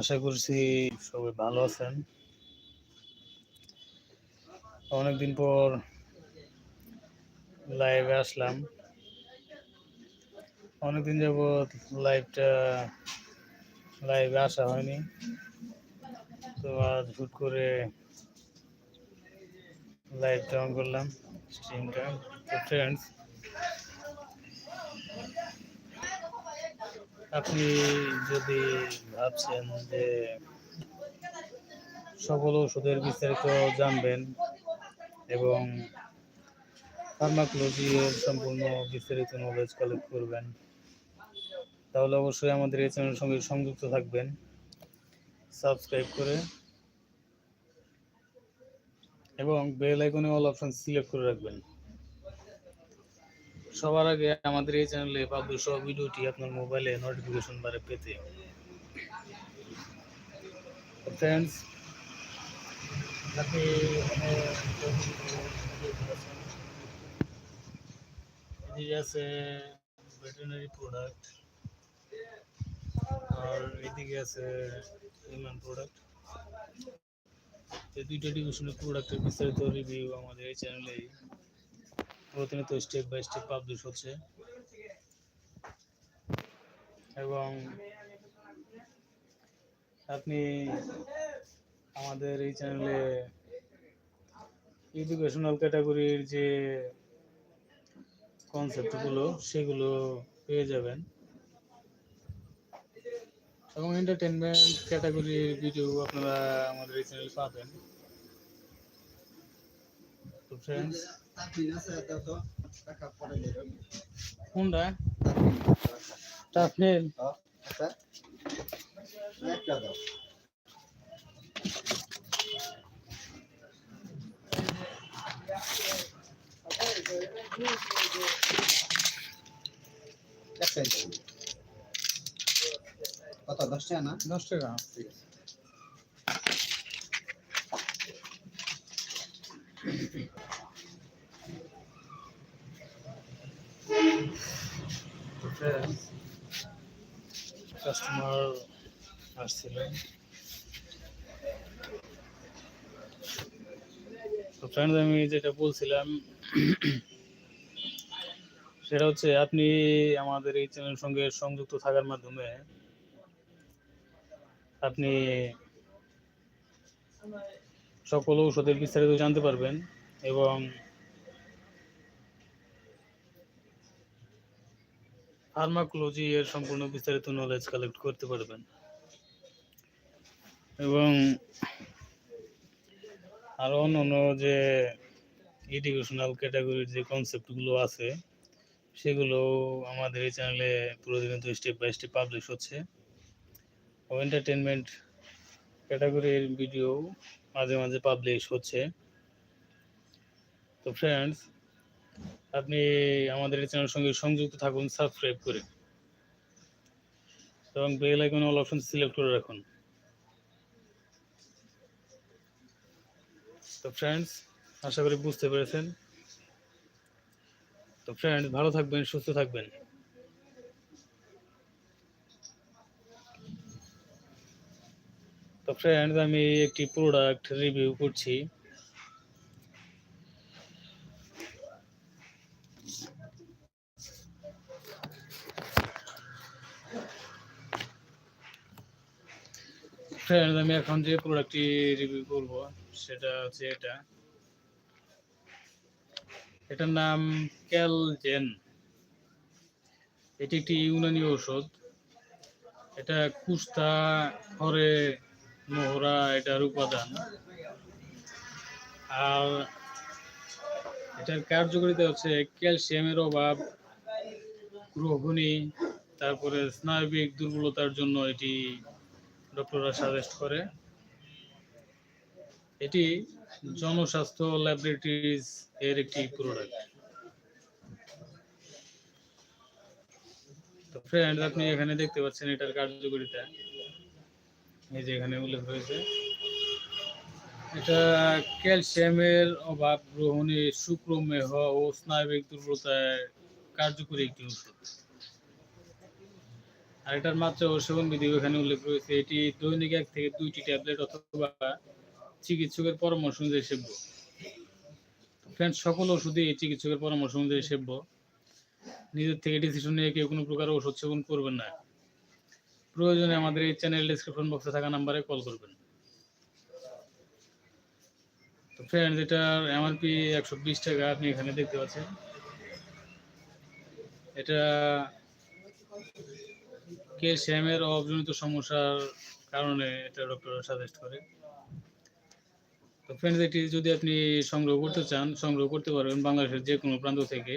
আশা করছি সবাই ভালো আছেন। অনেকদিন পর লাইভে আসলাম। অনেকদিন যাবৎ লাইভটা লাইভে আসা হয়নি। তো আজ হুট করে লাইভটা অন করলাম স্ট্রিমটা ফ্রেন্ডস আপনি যদি ভাবছেন যে সকল ওষুধের বিস্তারিত জানবেন এবং ফার্মাকোলজি এর সম্পূর্ণ বিস্তারিত নলেজ কালেক্ট করবেন, তাহলে অবশ্যই আমাদের এই চ্যানেলের সঙ্গে সংযুক্ত থাকবেন। সাবস্ক্রাইব করে এবং বেল আইকনে অল অপশন সিলেক্ট করে রাখবেন। সবার আগে আমাদের এই চ্যানেলে পাবলিশ সব ভিডিওটি আপনার মোবাইলে নোটিফিকেশন বারে পেতে। ফ্রেন্ডস আপনি আছে ভেটেরিনারি প্রোডাক্ট আর এদিকে আছে হিউম্যান প্রোডাক্ট এই দুইটা ডিভিশনের প্রোডাক্টের বিস্তারিত রিভিউ আমাদের এই চ্যানেলেই প্রতিনিয়ত স্টেপ বাই স্টেপ পাবলিশ হচ্ছে। এবং আপনি আমাদের এই চ্যানেলে এডুকেশনাল ক্যাটাগরির যে কনসেপ্টগুলো সেগুলো পেয়ে যাবেন। এবং এন্টারটেনমেন্ট ক্যাটাগরির ভিডিও আপনারা আমাদের এই চ্যানেলে পাবেন। তো ফ্রেন্ডস কোনটা? টাফনেল। কত? দশ টাকা না? দশ টাকা। ঠিক আছে। কাস্টমার আসছিলেন। তো ফ্রেন্ড আমি যেটা বলছিলাম, সেটা হচ্ছে আপনি আমাদের এই চ্যানেলের সঙ্গে সংযুক্ত থাকার মাধ্যমে আপনি সকল ঔষধের বিস্তারিত জানতে পারবেন এবং ফার্মাকোলজি এর সম্পূর্ণ বিস্তারিত নলেজ কালেক্ট করতে পারবেন। এবং আরও অন্যান্য যে এডুকেশনাল ক্যাটাগরির যে কনসেপ্টগুলো আছে, সেগুলো আমাদের এই চ্যানেলে প্রতিনিয়ত স্টেপ বাই স্টেপ পাবলিশ হচ্ছে। ও এন্টারটেনমেন্ট ক্যাটাগরির ভিডিও মাঝে মাঝে পাবলিশ হচ্ছে। তো ফ্রেন্ডস আপনি আমাদের চ্যানেলের সঙ্গে সংযুক্ত থাকুন সাবস্ক্রাইব করে। এবং bell icon all option select করে রাখুন। তো ফ্রেন্ডস আশা করি বুঝতে পেরেছেন। তো ফ্রেন্ডস ভালো থাকবেন, সুস্থ থাকবেন। তো ফ্রেন্ডস আমি একটি প্রোডাক্ট রিভিউ করছি। ফ্রেন্ডস আমি এখন যে প্রোডাক্টটি রিভিউ করব, সেটা হচ্ছে এটা। এটার নাম ক্যালজেন এটি একটি ইউনানি ঔষধ। এটা কুস্তা খরে মোহরা, এটার উপাদান। আর এটার কার্যকারিতা হচ্ছে ক্যালসিয়ামের অভাব, গ্রহণী, তারপরে স্নায়বিক দুর্বলতার জন্য এটি ডক্টররা সাজেস্ট করে। এটি জনস্বাস্থ্য ল্যাবরেটরিজ এর একটি প্রোডাক্ট তো ফ্রেন্ড আপনি এখানে দেখতে পাচ্ছেন এটার কার্যকারিতা। এই যে এখানে উল্লেখ হয়েছে এটা ক্যালসিয়ামের অভাব গ্রহণে শুক্রমেহ ও স্নায়বিক দুর্বলতায় কার্যকরী একটি ওষুধ আর এটার মাত্রা ও সেবন বিধি এখানে উল্লেখ রয়েছে, এটি দৈনিক এক থেকে দুইটি ট্যাবলেট অথবা চিকিৎসকের পরামর্শ অনুযায়ী সেব্য। ফ্রেন্ডস, সকল ওষুধই চিকিৎসকের পরামর্শ অনুযায়ী সেব্য। নিজের থেকে ডিসিশন নিয়ে কেউ কোনো প্রকার ওষুধ সেবন করবেন না। প্রয়োজনে আমাদের এই চ্যানেল ডিসক্রিপশন বক্সে থাকা নাম্বারে কল করবেন। তো ফ্রেন্ডস এটার এমআরপি একশো বিশ টাকা আপনি এখানে দেখতে পাচ্ছেন। এটা ক্যালসিয়ামের অভাবজনিত সমস্যার কারণে এটা ডক্টর সাজেস্ট করে? তো ফ্রেন্ডস এটি যদি আপনি সংগ্রহ করতে চান, সংগ্রহ করতে পারবেন বাংলাদেশের যে কোনো প্রান্ত থেকে।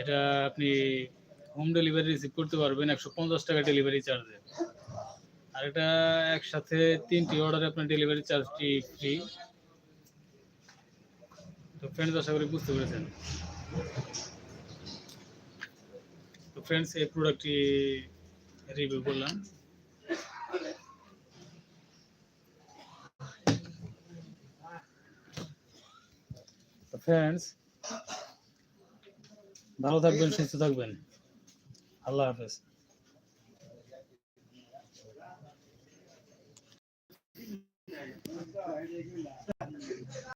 এটা আপনি হোম ডেলিভারি রিসিভ করতে পারবেন, একশো পঞ্চাশ টাকা ডেলিভারি চার্জে আর এটা একসাথে তিনটি অর্ডারে আপনার ডেলিভারি চার্জটি ফ্রি তো ফ্রেন্ডস আশা করি বুঝতে পেরেছেন। তো ফ্রেন্ডস এই প্রোডাক্টটি রিভিউ করলাম। ফ্রেন্ডস ভালো থাকবেন সুস্থ থাকবেন। আল্লাহ হাফেজ।